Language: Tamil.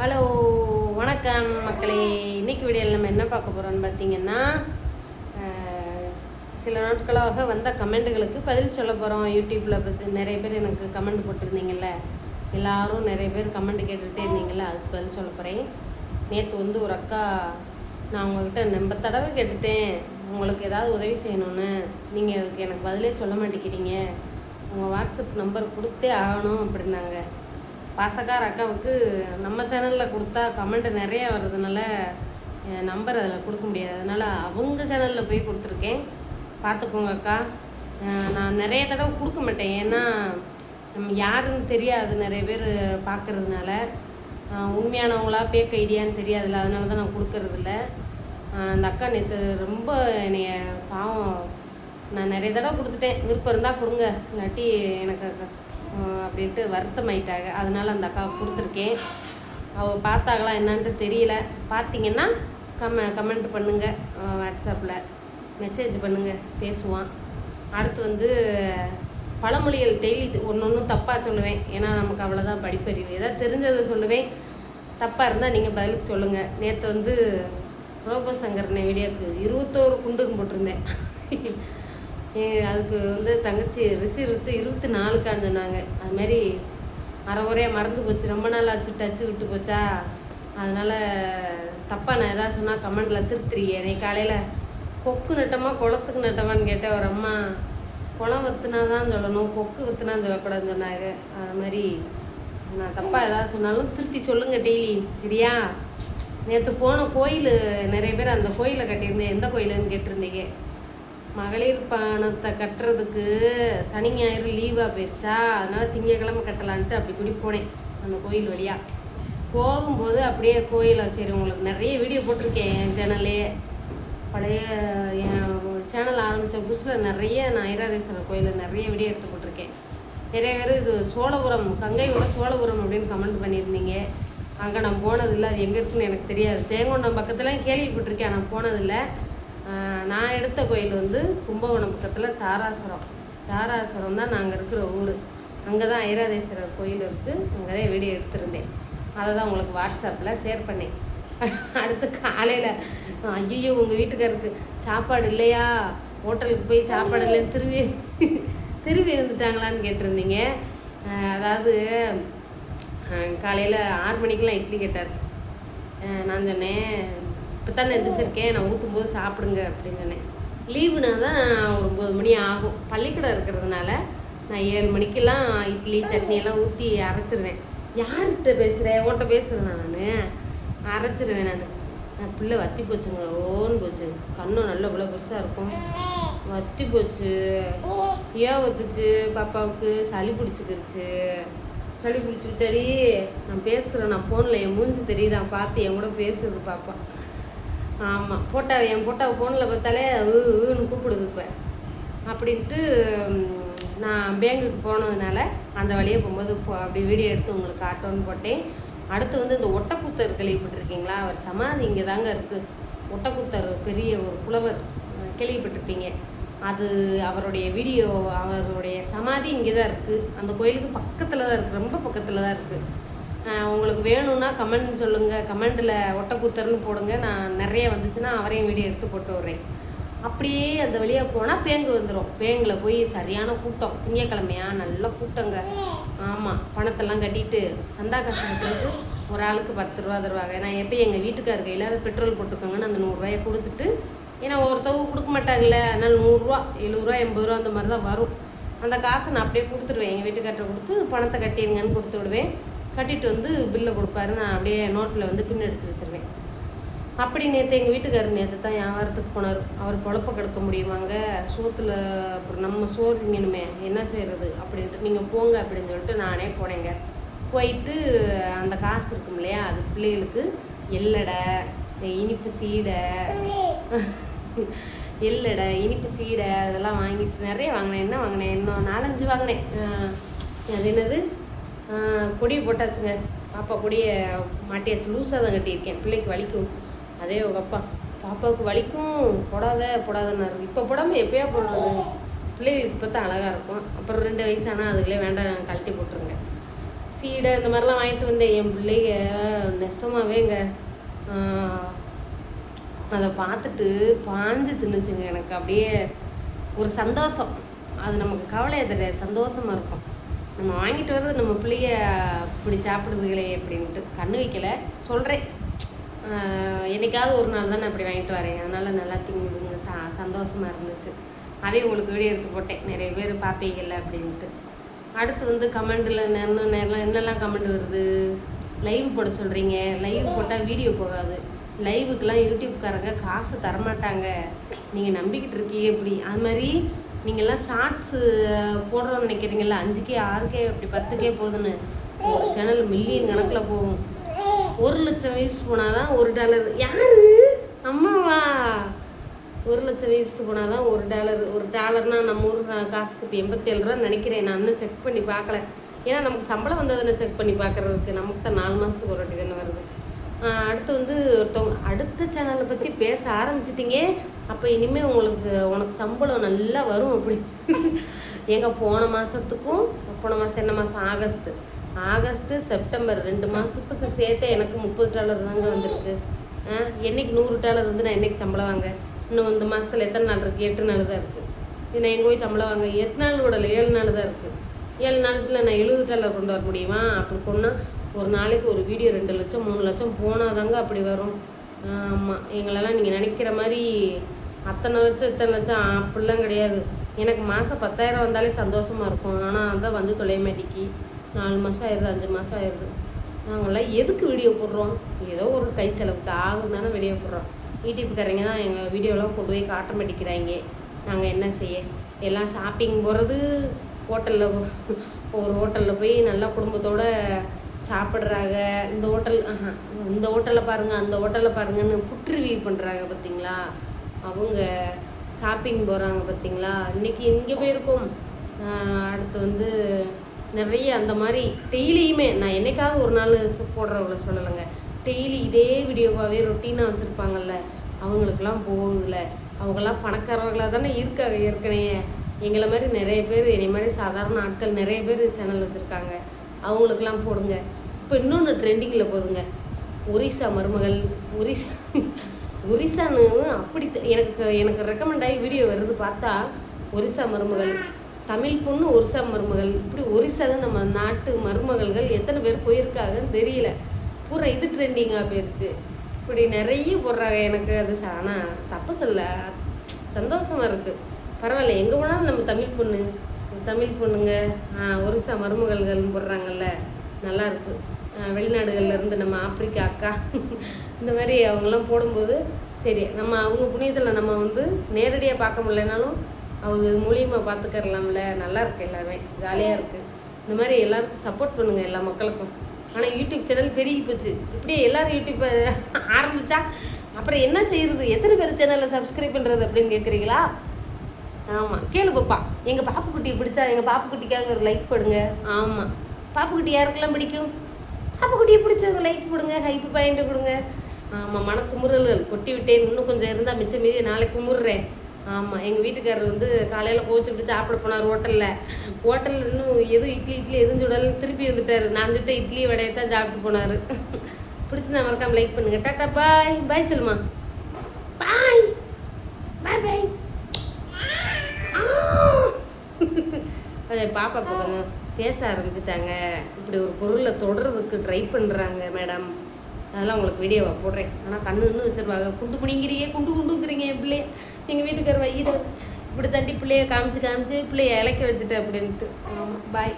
ஹலோ வணக்கம் மக்களே. இன்னைக்கு வீடியோவில் நம்ம என்ன பார்க்க போகிறோம்னு பார்த்தீங்கன்னா சில நாட்களாக வந்த கமெண்ட்டுகளுக்கு பதில் சொல்ல போகிறோம் யூடியூப்பில் பற்றி நிறைய பேர் எனக்கு கமெண்ட் போட்டிருந்தீங்கல்ல. எல்லாரும் நிறைய பேர் கமெண்ட் கேட்டுகிட்டே இருந்தீங்கல்ல அதுக்கு பதில் சொல்ல போகிறேன் நேற்று வந்து ஒரு அக்கா நான் உங்கள்கிட்ட நம்ப தடவை கேட்டுட்டேன். உங்களுக்கு ஏதாவது உதவி செய்யணும்னு. நீங்கள் அதுக்கு எனக்கு பதிலே சொல்ல மாட்டேங்கிறீங்க. உங்கள் வாட்ஸ்அப் நம்பர் கொடுத்தே ஆகணும் அப்படின்னாங்க. பாசக்கார அக்காவுக்கு நம்ம சேனலில் கொடுத்தா கமெண்ட் நிறைய வர்றதுனால நம்பர் அதில் கொடுக்க முடியாது. அதனால் அவங்க சேனலில் போய் கொடுத்துருக்கேன். பார்த்துக்கோங்க அக்கா. நான் நிறைய தடவை கொடுக்க மாட்டேன். ஏன்னா நம்ம யாருன்னு தெரியாது நிறைய பேர் பார்க்கறதுனால. உண்மையானவங்களா பேக் ஐடியான்னு தெரியாதுல்ல. அதனால தான் நான் கொடுக்கறதில்ல. அந்த அக்கா நேற்று ரொம்ப என்னைய பாவம் நான் நிறைய தடவை கொடுத்துட்டேன். விருப்பம் இருந்தால் கொடுங்க. இல்லாட்டி எனக்கு அப்படின்ட்டு வருத்தமாயிட்டாங்க. அதனால் அந்த அக்காவை கொடுத்துருக்கேன். அவள் பார்த்தாங்களா என்னான்ட்டு தெரியல. பார்த்தீங்கன்னா கம கமெண்ட் பண்ணுங்கள் வாட்ஸ்அப்பில் மெசேஜ் பண்ணுங்கள் பேசுவான். அடுத்து வந்து பழமொழிகள் டெய்லி ஒன்று ஒன்றும் தப்பாக சொல்லுவேன். ஏன்னா நமக்கு அவ்வளோதான் படிப்பறிவு. ஏதாவது தெரிஞ்சதை சொல்லுவேன். தப்பாக இருந்தால் நீங்கள் பதிலுக்கு சொல்லுங்கள் நேற்று வந்து ரோபோ சங்கரனை வீடியோக்கு இருபத்தோரு குண்டுன்னு போட்டிருந்தேன். அதுக்கு வந்து தங்கச்சி ரிசீவ் விட்டு இருபத்தி நாலுக்கான்னு சொன்னாங்க. அது மாதிரி அரை மறந்து போச்சு. ரொம்ப நாள் ஆச்சு டச்சு விட்டு போச்சா? அதனால் தப்பாக நான் எதாவது சொன்னால் கமெண்டில் திருத்துறீங்க நீ காலையில் கொக்கு நட்டமா குளத்துக்கு நட்டமான்னு கேட்டேன். ஒரு அம்மா குளம் வத்துனா தான் சொல்லணும் கொக்கு வத்துனா சொல்லக்கூடாதுன்னு சொன்னாங்க. அது மாதிரி நான் தப்பாக எதாவது சொன்னாலும் திருத்தி சொல்லுங்கள் டெய்லி. சரியா? நேற்று போன கோயில் நிறைய பேர் அந்த கோயிலை கட்டியிருந்தேன் எந்த கோயிலுன்னு கேட்டிருந்தீங்க? மகளிர் பணத்தை கட்டுறதுக்கு சனி ஞாயிறு லீவாக போயிடுச்சா அதனால் திங்கக்கிழமை கட்டலான்ட்டு அப்படி கூடி போனேன் அந்த கோயில் வழியாக போகும்போது அப்படியே கோயிலை சரி உங்களுக்கு நிறைய வீடியோ போட்டிருக்கேன் என் சேனல்லே பழைய என் சேனல் ஆரம்பித்த புதுசில் நிறைய நான் ஐராதேஸ்வரர் கோயிலில் நிறைய வீடியோ எடுத்து போட்டிருக்கேன். நிறைய பேர் இது சோழபுரம் கங்கையோட சோழபுரம் அப்படின்னு கமெண்ட் பண்ணியிருந்தீங்க. அங்கே நான் போனதில்லை அது எங்கே இருக்குன்னு எனக்கு தெரியாது. தேங்கொண்டம் பக்கத்தில் கேள்விப்பட்டிருக்கேன் நான் போனதில்லை. நான் எடுத்த கோயில் வந்து கும்பகோணம் பக்கத்தில் தாராசுரம். தாராசுரம் தான் நாங்கள் இருக்கிற ஊர். அங்கே தான் ஐராதேஸ்வரர் கோயில் இருக்குது அங்கே தான் வீடியோ எடுத்திருந்தேன். அதை தான் உங்களுக்கு வாட்ஸ்அப்பில் ஷேர் பண்ணேன். அடுத்து காலையில் ஐயோ உங்கள் வீட்டுக்காருக்கு சாப்பாடு இல்லையா? ஹோட்டலுக்கு போய் சாப்பாடு இல்லைன்னு திரும்பி திரும்பி வந்துட்டாங்களான்னு கேட்டிருந்தீங்க. அதாவது காலையில் ஆறு மணிக்கெலாம் இட்லி கேட்டார். நான் சொன்னேன் இப்போ தானே எழுந்திரிச்சிருக்கேன் நான் ஊற்றும் போது சாப்பிடுங்க அப்படின்னு சொன்னேன். லீவுனா தான் ஒரு ஒம்பது மணி ஆகும். பள்ளிக்கூடம் இருக்கிறதுனால நான் ஏழு மணிக்கெல்லாம் இட்லி சட்னி எல்லாம் ஊற்றி அரைச்சிருவேன். யார்கிட்ட பேசுகிறேன் ஓட்ட பேசுகிறேன் நான்? அரைச்சிருவேன் நான். நான் பிள்ளை வத்தி போச்சுங்க ஓன்னு போச்சு. கண்ணும் நல்ல இவ்வளோ பெருசாக இருக்கும். வத்தி போச்சு. ஏன் வத்துச்சு பாப்பாவுக்கு சளி பிடிச்சிக்கிருச்சு. சளி பிடிச்சிக்கிட்டாடி நான் பேசுகிறேன் நான் ஃபோனில் என் மூஞ்சி தெரியுது? நான் பார்த்து என் கூட பேசுறது பாப்பா. ஆமாம் போட்டா என் போட்டா ஃபோனில் பார்த்தாலே ஊன்னு கூப்பிடுது இப்போ. அப்படின்ட்டு நான் பேங்குக்கு போனதுனால அந்த வழியே போகும்போது அப்படி வீடியோ எடுத்து உங்களுக்கு காட்டோன்னு போட்டேன். அடுத்து வந்து இந்த ஒட்டக்குத்தர் கேள்விப்பட்டிருக்கீங்களா? அவர் சமாதி இங்கே தாங்க இருக்குது ஒட்டக்குத்தர் பெரிய ஒரு புலவர் கேள்விப்பட்டிருப்பீங்க. அது அவருடைய வீடியோ அவருடைய சமாதி இங்கே தான் இருக்குது அந்த கோயிலுக்கு பக்கத்தில் தான் இருக்குது ரொம்ப பக்கத்தில் தான் இருக்குது உங்களுக்கு வேணும்னா கமெண்ட் சொல்லுங்கள் கமெண்டில் ஒட்டக்கூத்தர்னு போடுங்க. நான் நிறைய வந்துச்சுன்னா அவரையும் வீடியோ எடுத்து போட்டு விட்றேன். அப்படியே அந்த வழியாக போனால் பேங்கு வந்துடும் பேங்கில் போய் சரியான கூட்டம். திங்கக்கிழமையா? நல்ல கூட்டங்க. ஆமாம் பணத்தெல்லாம் கட்டிட்டு சந்தா காசு ஒரு ஆளுக்கு பத்து ரூபா தருவாங்க. ஏன்னா எப்போ எங்கள் வீட்டுக்கார் கையில் பெட்ரோல் போட்டுக்கோங்கன்னு அந்த நூறுரூவாயை கொடுத்துட்டு ஏன்னா ஒருத்தவங்க கொடுக்க மாட்டாங்கல்ல. அதனால் நூறுரூவா எழுபதுரூவா எண்பது ரூபா அந்த மாதிரி தான் வரும். அந்த காசை நான் அப்படியே கொடுத்துருவேன் எங்கள் வீட்டுக்கார்ட்ட கொடுத்து பணத்தை கட்டிடுங்கன்னு கொடுத்து விடுவேன். கட்டிட்டு வந்து பில்லை கொடுப்பாரு. நான் அப்படியே நோட்டில் வந்து பின் அடித்து வச்சிருவேன். அப்படி நேற்று எங்கள் வீட்டுக்காரர் நேற்று தான் வியாபாரத்துக்கு போனார். அவர் பொழப்ப கெடுக்க முடியுமாங்க? சோத்தில் அப்புறம் நம்ம சோறு என்ன செய்கிறது அப்படின்ட்டு நீங்கள் போங்க அப்படின்னு சொல்லிட்டு நானே போனேங்க. போயிட்டு அந்த காசு இருக்கும் இல்லையா? அது பிள்ளைகளுக்கு எள்ளடை இனிப்பு சீடை எள்ளடை இனிப்பு சீடை அதெல்லாம் வாங்கிட்டு நிறைய வாங்கினேன். என்ன வாங்கினேன்? இன்னும் நாலஞ்சு வாங்கினேன். அது என்னது? கொடியை கொடி போட்டாச்சுங்க. பாப்பா கொடியை மாட்டியாச்சு. லூஸாக தான் கட்டியிருக்கேன். பிள்ளைக்கு வலிக்கும். அதே உங்கள் அப்பா. பாப்பாவுக்கு வலிக்கும். போடாத போடாதன்னாரு. இப்போ போடாமல் எப்போயா போடுறது? பிள்ளைகளுக்கு இப்போ தான் அழகாக இருக்கும். அப்புறம் ரெண்டு வயசானால் அதுகளே வேண்டாம் கழட்டி போட்டுருங்க. சீடை இந்த மாதிரிலாம் வாங்கிட்டு வந்தேன். என் பிள்ளைங்க நெசமாகவேங்க அதை பார்த்துட்டு பாஞ்சு தின்னுச்சுங்க எனக்கு. அப்படியே ஒரு சந்தோஷம். அது நமக்கு கவலையை தெரியாது சந்தோஷமாக இருக்கும். நம்ம வாங்கிட்டு வர்றது நம்ம பிள்ளைய இப்படி சாப்பிடுதுகளே அப்படின்ட்டு கண்ணு வைக்கல. சொல்கிறேன் என்னைக்காவது ஒரு நாள் தான் நான் அப்படி வாங்கிட்டு வரேன். அதனால் நல்லா திங்குதுங்க. ச சந்தோஷமாக இருந்துச்சு. அதையும் உங்களுக்கு வீடியோ எடுத்து போட்டேன். நிறைய பேர் பார்ப்பீங்கல்ல அப்படின்ட்டு. அடுத்து வந்து கமெண்டில் இன்னும் நேரம் என்னெல்லாம் கமெண்ட் வருது? லைவ் போட சொல்கிறீங்க லைவ் போட்டால் வீடியோ போகாது. லைவுக்கெலாம் யூடியூப்காரங்க காசு தரமாட்டாங்க. நீங்கள் நம்பிக்கிட்டு இருக்கீங்க இப்படி. அது மாதிரி நீங்கள்லாம் ஷார்ட்ஸு போடுறோம்னு நினைக்கிறீங்களா அஞ்சுக்கே ஆறுக்கே அப்படி பத்துக்கே போகுதுன்னு ஒரு சேனல் மில்லியன் கணக்கில் போகும். ஒரு லட்சம் வியூஸ் போனால் தான் ஒரு டாலர் யார்? அம்மாவா? ஒரு லட்சம் வியூஸ் போனால் தான் ஒரு டாலர் ஒரு டாலர்னால் நம்ம ஊர் காசுக்கு இப்போ எண்பத்தேழு ரூபா நினைக்கிறேன். நான் இன்னும் செக் பண்ணி பார்க்கல. ஏன்னா நமக்கு சம்பளம் வந்ததுன்னு செக் பண்ணி பார்க்குறதுக்கு நமக்கு தான் நாலு மாதத்துக்கு ஒரு வாட்டி தானே வருது. அடுத்து வந்து ஒருத்தவங்க அடுத்த சேனலை பற்றி பேச ஆரம்பிச்சிட்டிங்க. அப்போ இனிமேல் உங்களுக்கு உனக்கு சம்பளம் நல்லா வரும் அப்படி. எங்கள் போன மாதத்துக்கும் போன மாதம் என்ன மாதம் ஆகஸ்ட்டு ஆகஸ்ட்டு செப்டம்பர் ரெண்டு மாதத்துக்கு சேர்த்து எனக்கு முப்பது டாலர் தாங்க வந்திருக்கு. என்னைக்கு நூறு டாலர் வந்து நான் என்னைக்கு சம்பளம் வாங்க? இன்னும் இந்த மாதத்தில் எத்தனை நாள் இருக்குது எட்டு நாள் தான் இருக்குது இது நான் எங்கே போய் சம்பளம் வாங்க? எட்டு நாள் விடல ஏழு நாள் தான் இருக்குது ஏழு நாளுக்குள்ள நான் எழுபது டாலர் கொண்டு வர முடியுமா? அப்படி கொண்டா ஒரு நாளைக்கு ஒரு வீடியோ ரெண்டு லட்சம் மூணு லட்சம் போனால் தாங்க அப்படி வரும். ஆமாம் எங்களெல்லாம் நீங்கள் நினைக்கிற மாதிரி அத்தனை லட்சம் இத்தனை லட்சம் அப்படிலாம் கிடையாது. எனக்கு மாதம் பத்தாயிரம் வந்தாலே சந்தோஷமாக இருக்கும். ஆனால் அதான் வந்து தொலைமாட்டிக்கு நாலு மாதம் ஆயிடுது அஞ்சு மாதம் ஆயிடுது. நாங்கள்லாம் எதுக்கு வீடியோ போடுறோம்? ஏதோ ஒரு கை செலவுக்கு ஆகும் தானே வீடியோ போடுறோம். யூடியூப்காரங்க தான் எங்கள் வீடியோலாம் கொண்டு போய் காட்ட மாட்டேங்கிறாங்க நாங்கள் என்ன செய்ய? எல்லாம் ஷாப்பிங் போகிறது ஹோட்டலில் ஒரு ஹோட்டலில் போய் நல்லா குடும்பத்தோடு சாப்பிட்றாங்க. இந்த ஹோட்டல் ஆஹா இந்த ஹோட்டலில் பாருங்கள் அந்த ஹோட்டலில் பாருங்கன்னு புட்ரிவியூ பண்ணுறாங்க பார்த்தீங்களா அவங்க ஷாப்பிங் போகிறாங்க பார்த்தீங்களா இன்றைக்கி இங்கே போயிருக்கோம். அடுத்து வந்து நிறைய அந்த மாதிரி டெய்லியுமே நான் என்னைக்காவது ஒரு நாள் போடுறவங்கள சொல்லலைங்க. டெய்லி இதே வீடியோவாகவே ரொட்டீனாக வச்சுருப்பாங்கல்ல. அவங்களுக்கெல்லாம் போகுதுல அவங்கெல்லாம் பணக்காரவங்களாக தானே இருக்காங்க ஏற்கனவே. எங்களை மாதிரி நிறைய பேர் என்னை மாதிரி சாதாரண ஆட்கள் நிறைய பேர் சேனல் வச்சுருக்காங்க. அவங்களுக்கெல்லாம் போடுங்க. இப்போ இன்னொன்று ட்ரெண்டிங்கில் போதுங்க. ஒரிசா மருமகள் ஒரிசா ஒரிசான்னு அப்படி எனக்கு எனக்கு ரெக்கமெண்ட் ஆகி வீடியோ வருது பார்த்தா ஒரிசா மருமகள் தமிழ் பொண்ணு ஒரிசா மருமகள் இப்படி ஒரிசாவில் நம்ம நாட்டு மருமகள்கள் எத்தனை பேர் போயிருக்காங்கன்னு தெரியல. பூரா இது ட்ரெண்டிங்காக போயிடுச்சு இப்படி நிறைய போடுறாங்க எனக்கு அது ஆனால் தப்பு சொல்ல சந்தோஷமாக இருக்குது பரவாயில்ல எங்கே போனாலும் நம்ம தமிழ் பொண்ணு தமிழ் பொண்ணுங்க ஒரிசா மருமகள்கள்னு போடுறாங்கல்ல நல்லாயிருக்கு வெளிநாடுகள்லேருந்து நம்ம ஆப்பிரிக்கா அக்கா இந்த மாதிரி அவங்கெல்லாம் போடும்போது சரி நம்ம அவங்க புண்ணியத்தில் நம்ம வந்து நேரடியாக பார்க்க முடியலனாலும் அவங்க மூலியமாக பார்த்துக்கறலாம்ல நல்லா இருக்கு எல்லாமே ஜாலியாக இருக்குது இந்த மாதிரி எல்லாருக்கும் சப்போர்ட் பண்ணுங்கள் எல்லா மக்களுக்கும். ஆனால் யூடியூப் சேனல் பெருகி போச்சு. இப்படியே எல்லோரும் யூடியூப் ஆரம்பித்தா அப்புறம் என்ன செய்கிறது எத்தனை பேர் சேனலில் சப்ஸ்கிரைப் பண்ணுறது அப்படின்னு கேட்குறீங்களா ஆமாம் கேளு பாப்பா. எங்கள் பாப்புக்குட்டியை பிடிச்சா எங்கள் பாப்புக்குட்டிக்காக ஒரு லைக் போடுங்க. ஆமாம் பாப்புக்குட்டி யாருக்கெல்லாம் பிடிக்கும்? பாப்புக்குட்டியை பிடிச்சவங்க லைக் போடுங்க ஹைப்பு பாயிண்ட்டு கொடுங்க. ஆமாம் மனக்குமுறல்கள். கொட்டி விட்டேன் இன்னும் கொஞ்சம் இருந்தால் மிச்சம் மீதி நாளைக்கு குமுறுறேன். ஆமாம் எங்கள் வீட்டுக்காரர் வந்து காலையில் கோச்சுக்கிட்டு சாப்பிட போனார் ஹோட்டலில். ஹோட்டலில் இன்னும் எதுவும் இட்லி இட்லி எதுவும் சுடல திருப்பி வந்துட்டார். நான் சுட்ட இட்லி வடையை தான் சாப்பிட்டு போனார். பிடிச்சி மறக்காமல் லைக் பண்ணுங்கள் டாட்டா பாய். பாய் சொல்லுமா பாய் பாய் பாய் பாப்பா போதுங்க பேச ஆரம்பிச்சிட்டாங்க. இப்படி ஒரு பொருளை தொடர்றதுக்கு ட்ரை பண்ணுறாங்க மேடம் அதெல்லாம் உங்களுக்கு வீடியோவை போடுறேன். ஆனால் கண்ணு இன்னும் வச்சுருவாங்க குண்டு பிடிங்கிறீங்க குண்டு குண்டுங்கிறீங்க என் பிள்ளைய. எங்கள் வீட்டுக்கார வயிறு. இப்படி தண்டி பிள்ளைய காமிச்சு காமிச்சு பிள்ளைய இலக்க வச்சுட்டு அப்படின்ட்டு. ஆமாம் பாய்